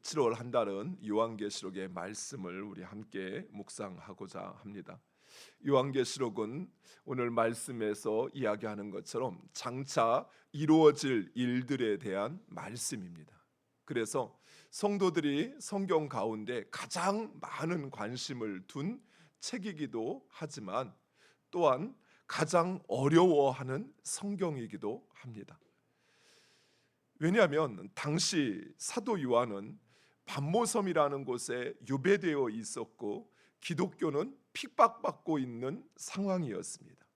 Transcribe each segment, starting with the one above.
7월한다는 요한계시록의 말씀을 우리 함께 묵상하고자 합니다. 요한계시록은 오늘 말씀에서 이야기하는 것처럼 장차 이루어질 일들에 대한 말씀입니다. 그래서 성도들이 성경 가운데 가장 많은 관심을 둔 책이기도 하지만 또한 가장 어려워하는 성경이기도 합니다. 왜냐하면 당시 사도 요한은 반모섬이라는 곳에 유배되어 있었고 기독교는 핍박받고 있는 상황이었습니다.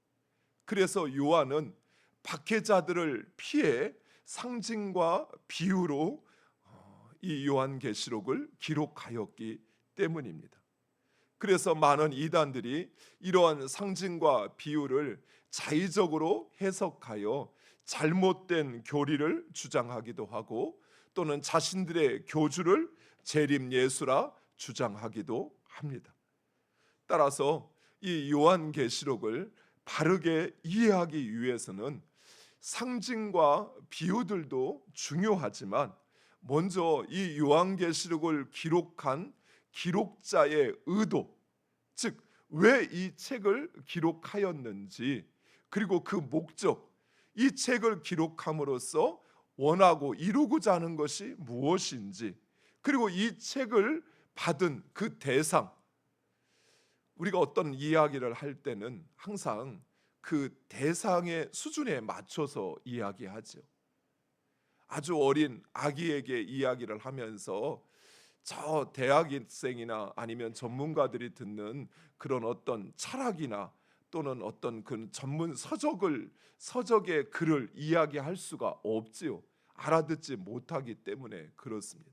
그래서 요한은 박해자들을 피해 상징과 비유로 어, 이 요한계시록을 기록하였기 때문입니다. 그래서 많은 이단들이 이러한 상징과 비유를 자의적으로 해석하여 잘못된 교리를 주장하기도 하고 또는 자신들의 교주를 재림 예수라 주장하기도 합니다. 따라서 이 요한계시록을 바르게 이해하기 위해서는 상징과 비유들도 중요하지만 먼저 이 요한계시록을 기록한 기록자의 의도, 즉 왜 이 책을 기록하였는지 그리고 그 목적, 이 책을 기록함으로써 원하고 이루고자 하는 것이 무엇인지 그리고 이 책을 받은 그 대상 우리가 어떤 이야기를 할 때는 항상 그 대상의 수준에 맞춰서 이야기하죠. 아주 어린 아기에게 이야기를 하면서 저 대학생이나 아니면 전문가들이 듣는 그런 어떤 철학이나 또는 어떤 그 전문 서적을 서적의 글을 이야기할 수가 없지요. 알아듣지 못하기 때문에 그렇습니다.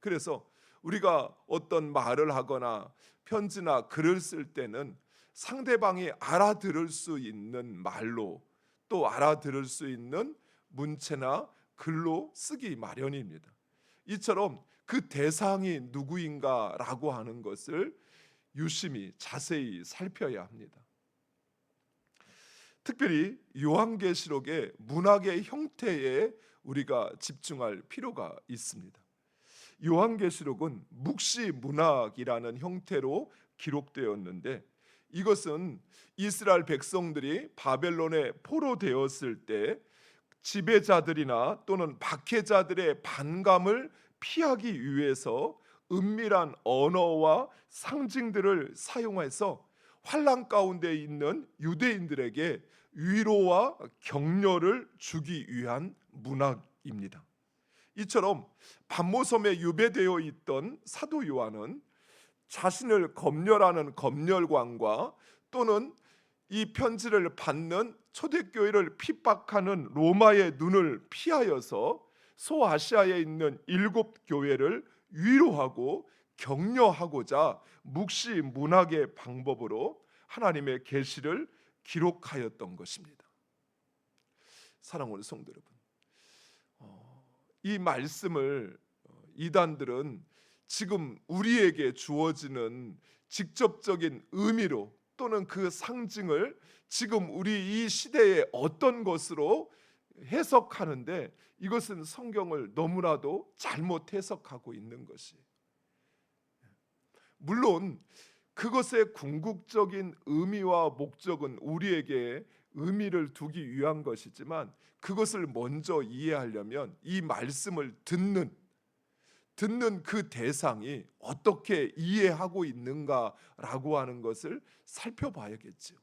그래서 우리가 어떤 말을 하거나 편지나 글을 쓸 때는 상대방이 알아들을 수 있는 말로 또 알아들을 수 있는 문체나 글로 쓰기 마련입니다. 이처럼 그 대상이 누구인가라고 하는 것을 유심히 자세히 살펴야 합니다. 특별히 요한계시록의 문학의 형태에 우리가 집중할 필요가 있습니다. 요한계시록은 묵시 문학이라는 형태로 기록되었는데 이것은 이스라엘 백성들이 바벨론에 포로되었을 때 지배자들이나 또는 박해자들의 반감을 피하기 위해서 은밀한 언어와 상징들을 사용해서 환란 가운데 있는 유대인들에게 위로와 격려를 주기 위한 문학입니다. 이처럼 반모섬에 유배되어 있던 사도 요한은 자신을 검열하는 검열관과 또는 이 편지를 받는 초대교회를 핍박하는 로마의 눈을 피하여서 소아시아에 있는 일곱 교회를 위로하고 격려하고자 묵시 문학의 방법으로 하나님의 계시를 기록하였던 것입니다. 사랑하는 성도 여러분, 어, 이 말씀을 어, 이단들은 지금 우리에게 주어지는 직접적인 의미로 또는 그 상징을 지금 우리 이 시대의 어떤 것으로 해석하는데 이것은 성경을 너무나도 잘못 해석하고 있는 것이. 물론 그것의 궁극적인 의미와 목적은 우리에게 의미를 두기 위한 것이지만 그것을 먼저 이해하려면 이 말씀을 듣는 듣는 그 대상이 어떻게 이해하고 있는가라고 하는 것을 살펴봐야겠죠.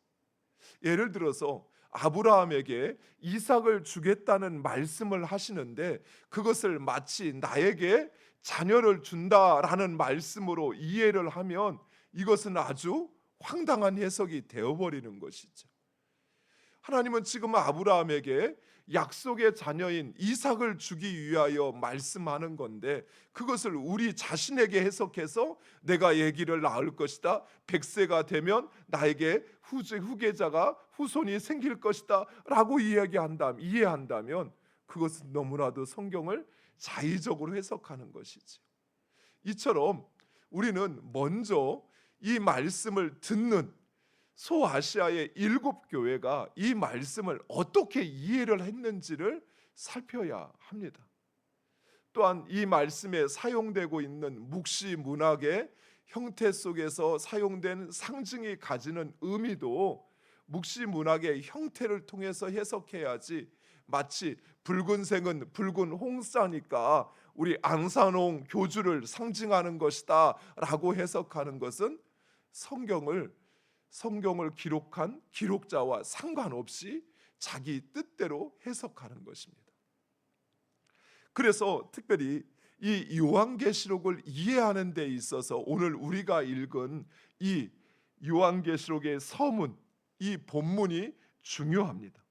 예를 들어서 아브라함에게 이삭을 주겠다는 말씀을 하시는데 그것을 마치 나에게 자녀를 준다라는 말씀으로 이해를 하면 이것은 아주 황당한 해석이 되어버리는 것이죠. 하나님은 지금 아브라함에게 약속의 자녀인 이삭을 주기 위하여 말씀하는 건데 그것을 우리 자신에게 해석해서 내가 얘기를 낳을 것이다. 백세가 되면 나에게 후계자가 후손이 생길 것이다라고 이야기한다면 이해한다면 그것은 너무나도 성경을 자의적으로 해석하는 것이지. 이처럼 우리는 먼저 이 말씀을 듣는 소아시아의 일곱 교회가 이 말씀을 어떻게 이해를 했는지를 살펴야 합니다. 또한 이 말씀에 사용되고 있는 묵시 문학의 형태 속에서 사용된 상징이 가지는 의미도 묵시 문학의 형태를 통해서 해석해야지 마치 붉은색은 붉은 홍사니까 우리 앙산홍 교주를 상징하는 것이다라고 해석하는 것은 성경을 성경을 기록한 기록자와 상관없이 자기 뜻대로 해석하는 것입니다. 그래서 특별히 이 요한계시록을 이해하는 데 있어서 오늘 우리가 읽은 이 요한계시록의 서문 이 본문이 중요합니다.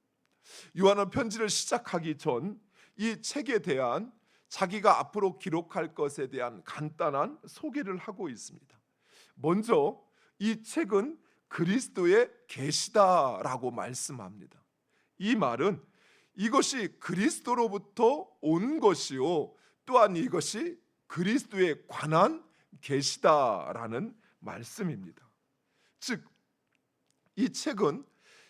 요한은 편지를 시작하기 전 이 책에 대한 자기가 앞으로 기록할 것에 대한 간단한 소개를 하고 있습니다. 먼저 이 책은 그리스도의 계시다라고 말씀합니다. 이 말은 이것이 그리스도로부터 온 것이요 또한 이것이 그리스도에 관한 계시다라는 말씀입니다. 즉 이 책은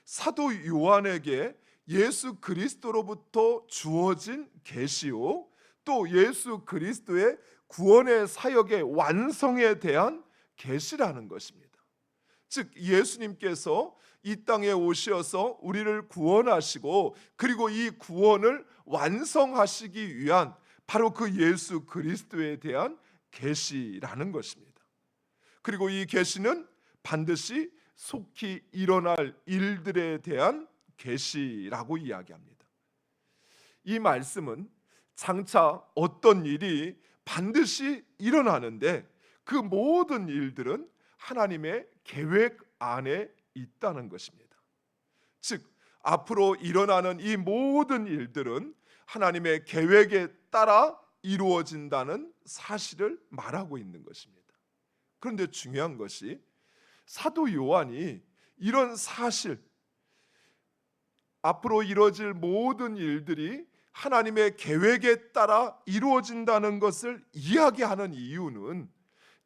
사도 요한에게 예수 그리스도로부터 주어진 계시요 또 예수 그리스도의 구원의 사역의 완성에 대한 계시라는 것입니다. 즉 예수님께서 이 땅에 오셔서 우리를 구원하시고 그리고 이 구원을 완성하시기 위한 바로 그 예수 그리스도에 대한 계시라는 것입니다. 그리고 이 계시는 반드시 속히 일어날 일들에 대한 계시라고 이야기합니다. 이 말씀은 장차 어떤 일이 반드시 일어나는데 그 모든 일들은 하나님의 계획 안에 있다는 것입니다. 즉 앞으로 일어나는 이 모든 일들은 하나님의 계획에 따라 이루어진다는 사실을 말하고 있는 것입니다. 그런데 중요한 것이 사도 요한이 이런 사실 앞으로 이루어질 모든 일들이 하나님의 계획에 따라 이루어진다는 것을 이야기하는 이유는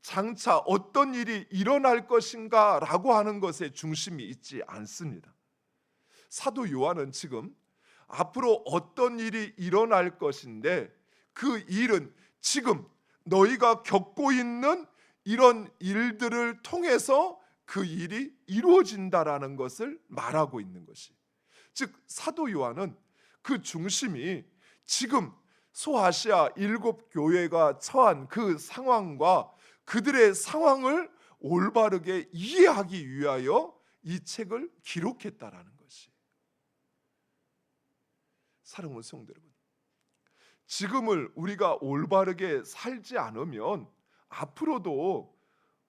장차 어떤 일이 일어날 것인가 라고 하는 것에 중심이 있지 않습니다. 사도 요한은 지금 앞으로 어떤 일이 일어날 것인데 그 일은 지금 너희가 겪고 있는 이런 일들을 통해서 그 일이 이루어진다라는 것을 말하고 있는 것이. 즉 사도 요한은 그 중심이 지금 소아시아 일곱 교회가 처한 그 상황과 그들의 상황을 올바르게 이해하기 위하여 이 책을 기록했다라는 것이. 사랑하는 성도 여러분, 지금을 우리가 올바르게 살지 않으면 앞으로도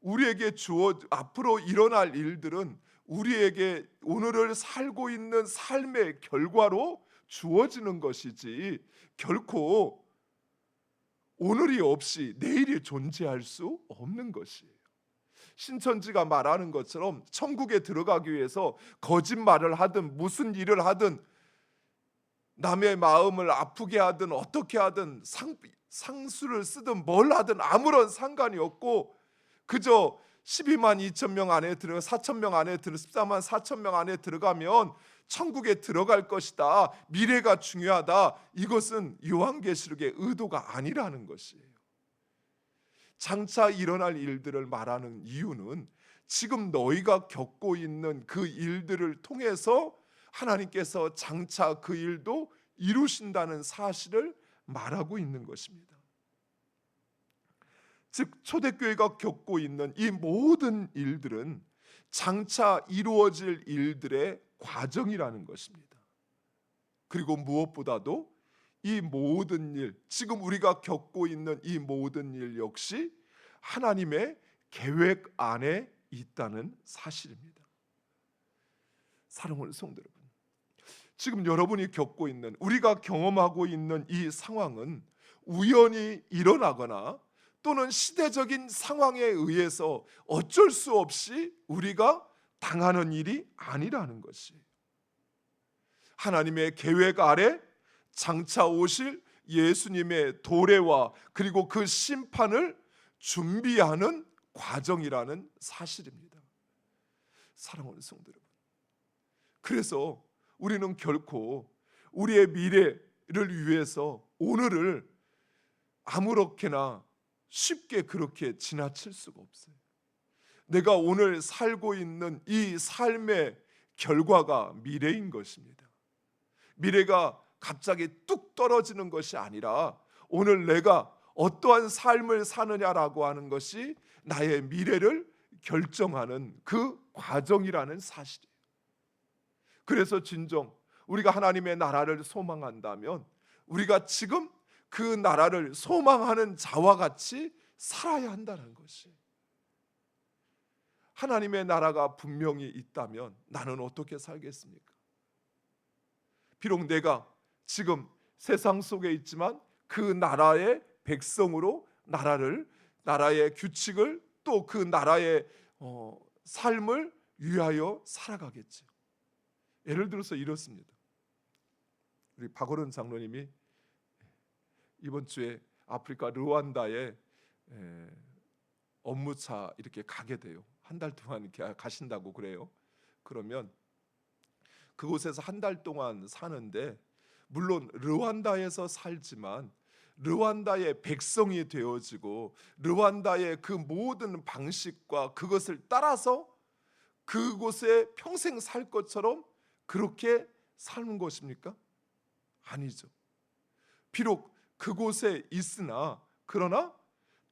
우리에게 주어 앞으로 일어날 일들은 우리에게 오늘을 살고 있는 삶의 결과로 주어지는 것이지 결코 오늘이 없이 내일이 존재할 수 없는 것이에요. 신천지가 말하는 것처럼 천국에 들어가기 위해서 거짓말을 하든 무슨 일을 하든 남의 마음을 아프게 하든 어떻게 하든 상, 상수를 쓰든 뭘 하든 아무런 상관이 없고 그저 12만 2천 명 안에 들어 4천 명 안에 들어 14만 4천 명 안에 들어가면 천국에 들어갈 것이다. 미래가 중요하다. 이것은 요한계시록의 의도가 아니라는 것이에요. 장차 일어날 일들을 말하는 이유는 지금 너희가 겪고 있는 그 일들을 통해서 하나님께서 장차 그 일도 이루신다는 사실을 말하고 있는 것입니다. 즉 초대교회가 겪고 있는 이 모든 일들은 장차 이루어질 일들의 과정이라는 것입니다. 그리고 무엇보다도 이 모든 일, 지금 우리가 겪고 있는 이 모든 일 역시 하나님의 계획 안에 있다는 사실입니다. 사랑하는 성도 여러분, 지금 여러분이 겪고 있는 우리가 경험하고 있는 이 상황은 우연히 일어나거나 또는 시대적인 상황에 의해서 어쩔 수 없이 우리가 당하는 일이 아니라는 것이 하나님의 계획 아래 장차 오실 예수님의 도래와 그리고 그 심판을 준비하는 과정이라는 사실입니다. 사랑하는 성도 여러분. 그래서 우리는 결코 우리의 미래를 위해서 오늘을 아무렇게나 쉽게 그렇게 지나칠 수가 없어요. 내가 오늘 살고 있는 이 삶의 결과가 미래인 것입니다. 미래가 갑자기 뚝 떨어지는 것이 아니라 오늘 내가 어떠한 삶을 사느냐라고 하는 것이 나의 미래를 결정하는 그 과정이라는 사실이에요. 그래서 진정 우리가 하나님의 나라를 소망한다면 우리가 지금 그 나라를 소망하는 자와 같이 살아야 한다는 것이 하나님의 나라가 분명히 있다면 나는 어떻게 살겠습니까? 비록 내가 지금 세상 속에 있지만 그 나라의 백성으로 나라를 나라의 규칙을 또 그 나라의 어, 삶을 위하여 살아가겠지. 예를 들어서 이렇습니다. 우리 박원은 장로님이 이번 주에 아프리카 르완다에 에, 업무차 이렇게 가게 돼요. 한 달 동안 이렇게 가신다고 그래요. 그러면 그곳에서 한 달 동안 사는데 물론 르완다에서 살지만 르완다의 백성이 되어지고 르완다의 그 모든 방식과 그것을 따라서 그곳에 평생 살 것처럼 그렇게 사는 것입니까? 아니죠. 비록 그곳에 있으나 그러나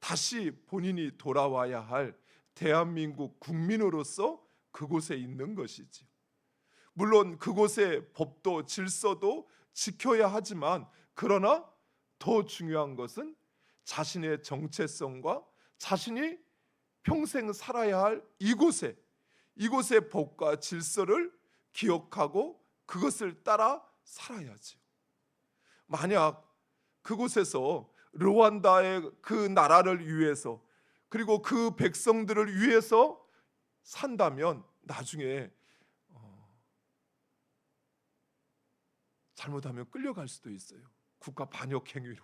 다시 본인이 돌아와야 할 대한민국 국민으로서 그곳에 있는 것이지요. 물론 그곳의 법도 질서도 지켜야 하지만 그러나 더 중요한 것은 자신의 정체성과 자신이 평생 살아야 할 이곳에 이곳의 법과 질서를 기억하고 그것을 따라 살아야지요. 만약 그곳에서 르완다의 그 나라를 위해서 그리고 그 백성들을 위해서 산다면 나중에 어, 잘못하면 끌려갈 수도 있어요. 국가 반역 행위로.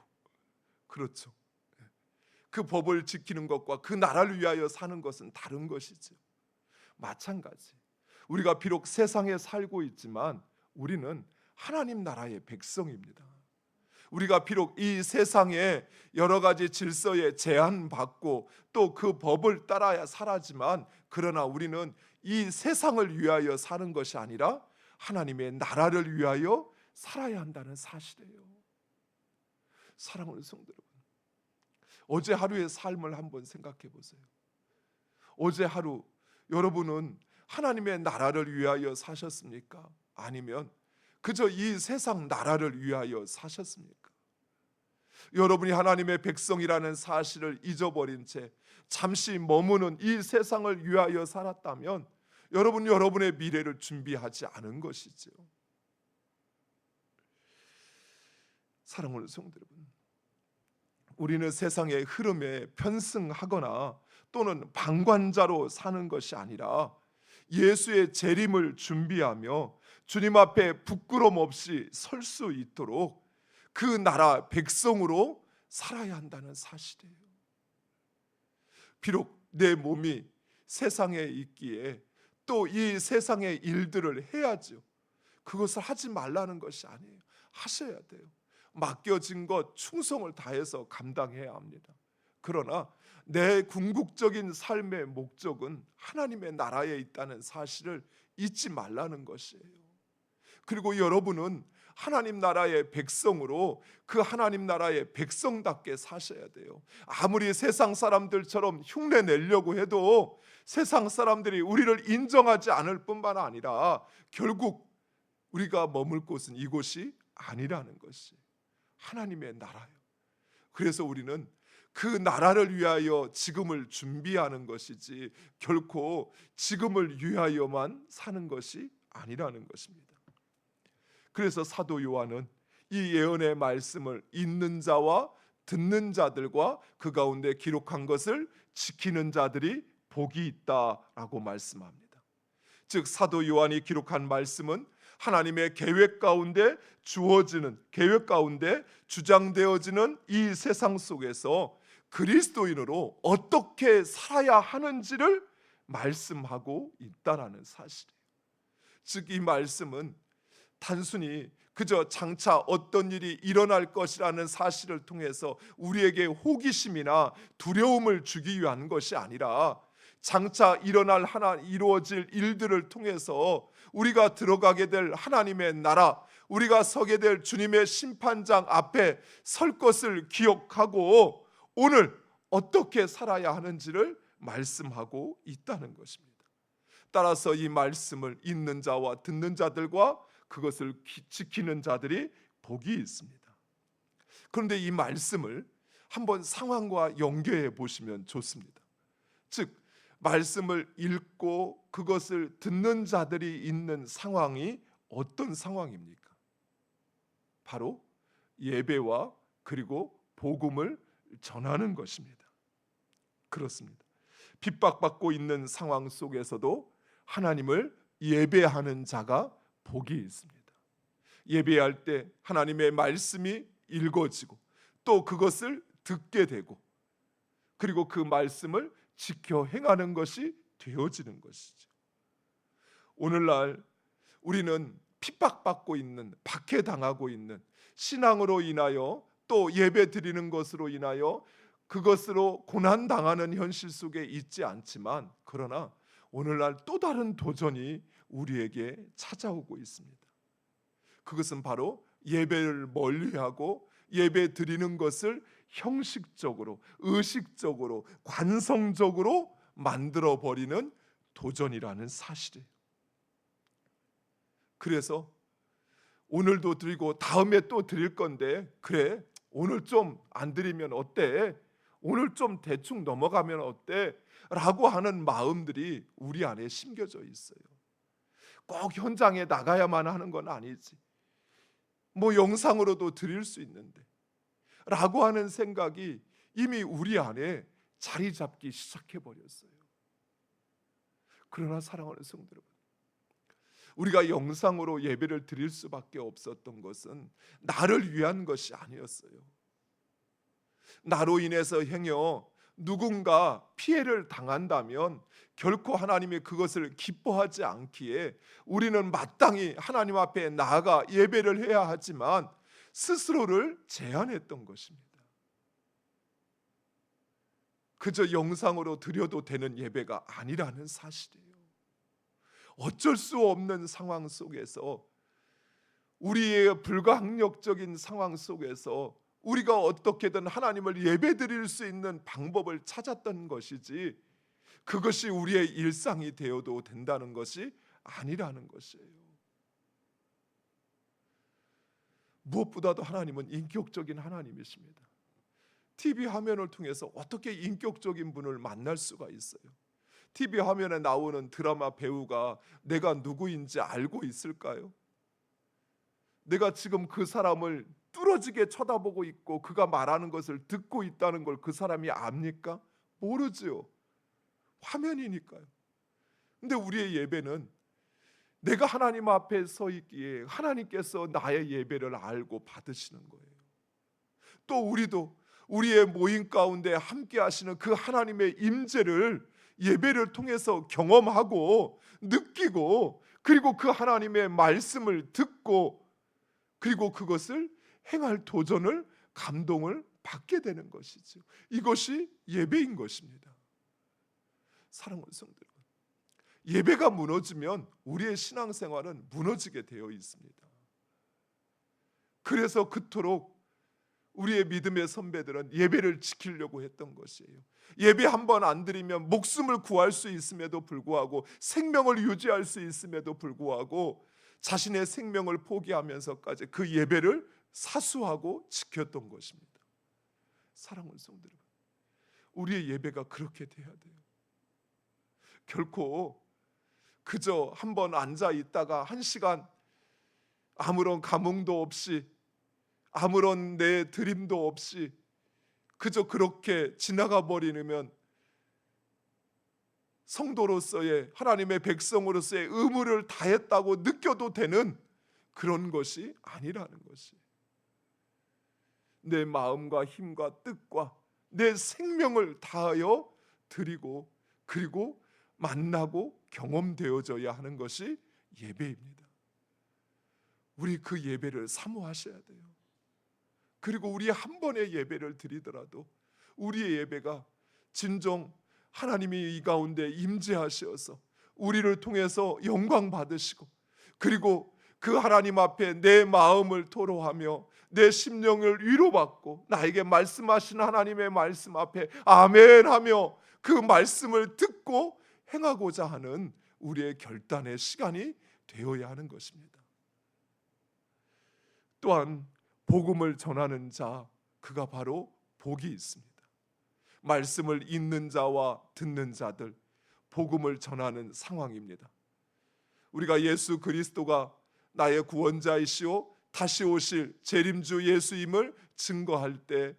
그렇죠. 그 법을 지키는 것과 그 나라를 위하여 사는 것은 다른 것이죠. 마찬가지. 우리가 비록 세상에 살고 있지만 우리는 하나님 나라의 백성입니다. 우리가 비록 이 세상에 여러 가지 질서에 제한받고 또 그 법을 따라야 살아지만 그러나 우리는 이 세상을 위하여 사는 것이 아니라 하나님의 나라를 위하여 살아야 한다는 사실이에요. 사랑하는 성도 여러분, 어제 하루의 삶을 한번 생각해 보세요. 어제 하루 여러분은 하나님의 나라를 위하여 사셨습니까? 아니면 그저 이 세상 나라를 위하여 사셨습니까? 여러분이 하나님의 백성이라는 사실을 잊어버린 채 잠시 머무는 이 세상을 위하여 살았다면 여러분 여러분의 미래를 준비하지 않은 것이지요. 사랑하는 성도 여러분, 우리는 세상의 흐름에 편승하거나 또는 방관자로 사는 것이 아니라 예수의 재림을 준비하며 주님 앞에 부끄럼 없이 설 수 있도록 그 나라 백성으로 살아야 한다는 사실이에요. 비록 내 몸이 세상에 있기에 또 이 세상의 일들을 해야죠. 그것을 하지 말라는 것이 아니에요. 하셔야 돼요. 맡겨진 것 충성을 다해서 감당해야 합니다. 그러나 내 궁극적인 삶의 목적은 하나님의 나라에 있다는 사실을 잊지 말라는 것이에요. 그리고 여러분은 하나님 나라의 백성으로 그 하나님 나라의 백성답게 사셔야 돼요. 아무리 세상 사람들처럼 흉내 내려고 해도 세상 사람들이 우리를 인정하지 않을 뿐만 아니라 결국 우리가 머물 곳은 이곳이 아니라는 것이 하나님의 나라예요. 그래서 우리는 그 나라를 위하여 지금을 준비하는 것이지 결코 지금을 위하여만 사는 것이 아니라는 것입니다. 그래서 사도 요한은 이 예언의 말씀을 읽는 자와 듣는 자들과 그 가운데 기록한 것을 지키는 자들이 복이 있다라고 말씀합니다. 즉 사도 요한이 기록한 말씀은 하나님의 계획 가운데 주어지는 계획 가운데 주장되어지는 이 세상 속에서 그리스도인으로 어떻게 살아야 하는지를 말씀하고 있다라는 사실이에요. 즉 이 말씀은 단순히 그저 장차 어떤 일이 일어날 것이라는 사실을 통해서 우리에게 호기심이나 두려움을 주기 위한 것이 아니라 장차 일어날 하나 이루어질 일들을 통해서 우리가 들어가게 될 하나님의 나라, 우리가 서게 될 주님의 심판장 앞에 설 것을 기억하고 오늘 어떻게 살아야 하는지를 말씀하고 있다는 것입니다. 따라서 이 말씀을 읽는 자와 듣는 자들과 그것을 기- 지키는 자들이 복이 있습니다. 그런데 이 말씀을 한번 상황과 연계해 보시면 좋습니다. 즉 말씀을 읽고 그것을 듣는 자들이 있는 상황이 어떤 상황입니까? 바로 예배와 그리고 복음을 전하는 것입니다. 그렇습니다. 핍박받고 있는 상황 속에서도 하나님을 예배하는 자가 복이 있습니다. 예배할 때 하나님의 말씀이 읽어지고 또 그것을 듣게 되고 그리고 그 말씀을 지켜 행하는 것이 되어지는 것이죠. 오늘날 우리는 핍박받고 있는 박해당하고 있는 신앙으로 인하여 또 예배 드리는 것으로 인하여 그것으로 고난 당하는 현실 속에 있지 않지만 그러나 오늘날 또 다른 도전이 우리에게 찾아오고 있습니다. 그것은 바로 예배를 멀리하고 예배 드리는 것을 형식적으로 의식적으로 관성적으로 만들어 버리는 도전이라는 사실이에요. 그래서 오늘도 드리고 다음에 또 드릴 건데 그래 오늘 좀 안 드리면 어때? 오늘 좀 대충 넘어가면 어때? 라고 하는 마음들이 우리 안에 심겨져 있어요. 꼭 현장에 나가야만 하는 건 아니지. 뭐 영상으로도 드릴 수 있는데 라고 하는 생각이 이미 우리 안에 자리 잡기 시작해 버렸어요. 그러나 사랑하는 성도 여러분 우리가 영상으로 예배를 드릴 수밖에 없었던 것은 나를 위한 것이 아니었어요. 나로 인해서 행여 누군가 피해를 당한다면 결코 하나님이 그것을 기뻐하지 않기에 우리는 마땅히 하나님 앞에 나아가 예배를 해야 하지만 스스로를 제한했던 것입니다. 그저 영상으로 드려도 되는 예배가 아니라는 사실이에요. 어쩔 수 없는 상황 속에서 우리의 불가항력적인 상황 속에서 우리가 어떻게든 하나님을 예배드릴 수 있는 방법을 찾았던 것이지 그것이 우리의 일상이 되어도 된다는 것이 아니라는 것이에요. 무엇보다도 하나님은 인격적인 하나님이십니다. TV 화면을 통해서 어떻게 인격적인 분을 만날 수가 있어요? TV 화면에 나오는 드라마 배우가 내가 누구인지 알고 있을까요? 내가 지금 그 사람을 뚫어지게 쳐다보고 있고 그가 말하는 것을 듣고 있다는 걸 그 사람이 압니까? 모르지요. 화면이니까요. 근데 우리의 예배는 내가 하나님 앞에 서 있기에 하나님께서 나의 예배를 알고 받으시는 거예요. 또 우리도 우리의 모임 가운데 함께 하시는 그 하나님의 임재를 예배를 통해서 경험하고 느끼고 그리고 그 하나님의 말씀을 듣고 그리고 그것을 행할 도전을 감동을 받게 되는 것이죠. 이것이 예배인 것입니다. 사랑하는 여러분, 예배가 무너지면 우리의 신앙생활은 무너지게 되어 있습니다. 그래서 그토록 우리의 믿음의 선배들은 예배를 지키려고 했던 것이에요. 예배 한 번 안 드리면 목숨을 구할 수 있음에도 불구하고 생명을 유지할 수 있음에도 불구하고 자신의 생명을 포기하면서까지 그 예배를 사수하고 지켰던 것입니다. 사랑하는 성도 여러분, 우리의 예배가 그렇게 돼야 돼요. 결코 그저 한번 앉아 있다가 한 시간 아무런 감흥도 없이 아무런 내 드림도 없이 그저 그렇게 지나가 버리면 성도로서의 하나님의 백성으로서의 의무를 다했다고 느껴도 되는 그런 것이 아니라는 것이 내 마음과 힘과 뜻과 내 생명을 다하여 드리고 그리고 만나고 경험되어져야 하는 것이 예배입니다. 우리 그 예배를 사모하셔야 돼요. 그리고 우리 한 번의 예배를 드리더라도 우리의 예배가 진정 하나님이 이 가운데 임재하셔서 우리를 통해서 영광 받으시고 그리고 그 하나님 앞에 내 마음을 토로하며 내 심령을 위로받고 나에게 말씀하신 하나님의 말씀 앞에 아멘 하며 그 말씀을 듣고 행하고자 하는 우리의 결단의 시간이 되어야 하는 것입니다. 또한 복음을 전하는 자 그가 바로 복이 있습니다. 말씀을 읽는 자와 듣는 자들 복음을 전하는 상황입니다. 우리가 예수 그리스도가 나의 구원자이시오 다시 오실 재림주 예수임을 증거할 때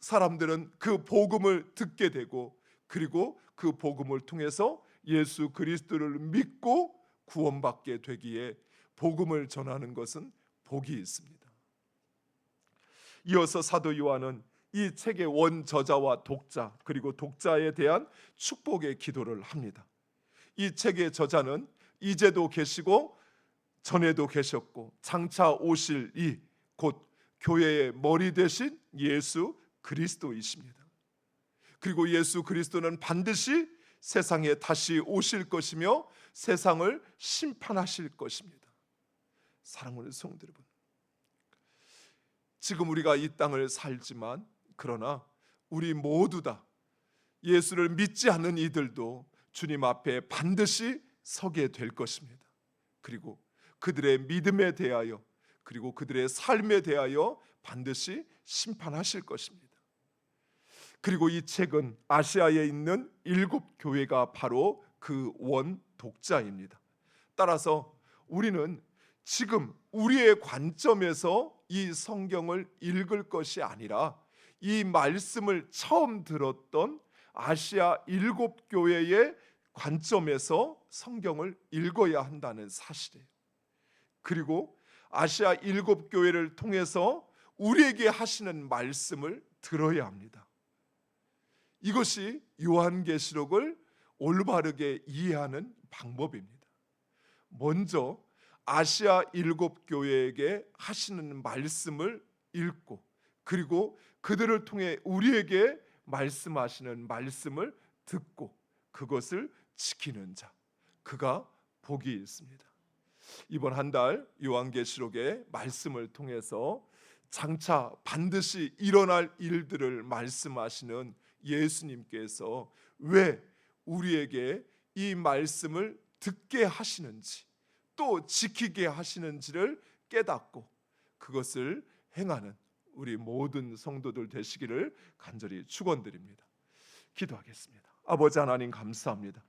사람들은 그 복음을 듣게 되고 그리고 그 복음을 통해서 예수 그리스도를 믿고 구원받게 되기에 복음을 전하는 것은 복이 있습니다. 이어서 사도 요한은 이 책의 원 저자와 독자 그리고 독자에 대한 축복의 기도를 합니다. 이 책의 저자는 이제도 계시고 전에도 계셨고 장차 오실 이 곧 교회의 머리 되신 예수 그리스도이십니다. 그리고 예수 그리스도는 반드시 세상에 다시 오실 것이며 세상을 심판하실 것입니다. 사랑하는 성도 여러분, 지금 우리가 이 땅을 살지만 그러나 우리 모두 다 예수를 믿지 않는 이들도 주님 앞에 반드시 서게 될 것입니다. 그리고 그들의 믿음에 대하여 그리고 그들의 삶에 대하여 반드시 심판하실 것입니다. 그리고 이 책은 아시아에 있는 일곱 교회가 바로 그 원 독자입니다. 따라서 우리는 지금 우리의 관점에서 이 성경을 읽을 것이 아니라 이 말씀을 처음 들었던 아시아 일곱 교회의 관점에서 성경을 읽어야 한다는 사실이에요. 그리고 아시아 일곱 교회를 통해서 우리에게 하시는 말씀을 들어야 합니다. 이것이 요한계시록을 올바르게 이해하는 방법입니다. 먼저 아시아 일곱 교회에게 하시는 말씀을 읽고 그리고 그들을 통해 우리에게 말씀하시는 말씀을 듣고 그것을 지키는 자 그가 복이 있습니다. 이번 한 달 요한계시록의 말씀을 통해서 장차 반드시 일어날 일들을 말씀하시는 예수님께서 왜 우리에게 이 말씀을 듣게 하시는지 또 지키게 하시는지를 깨닫고 그것을 행하는 우리 모든 성도들 되시기를 간절히 축원드립니다. 기도하겠습니다. 아버지 하나님 감사합니다.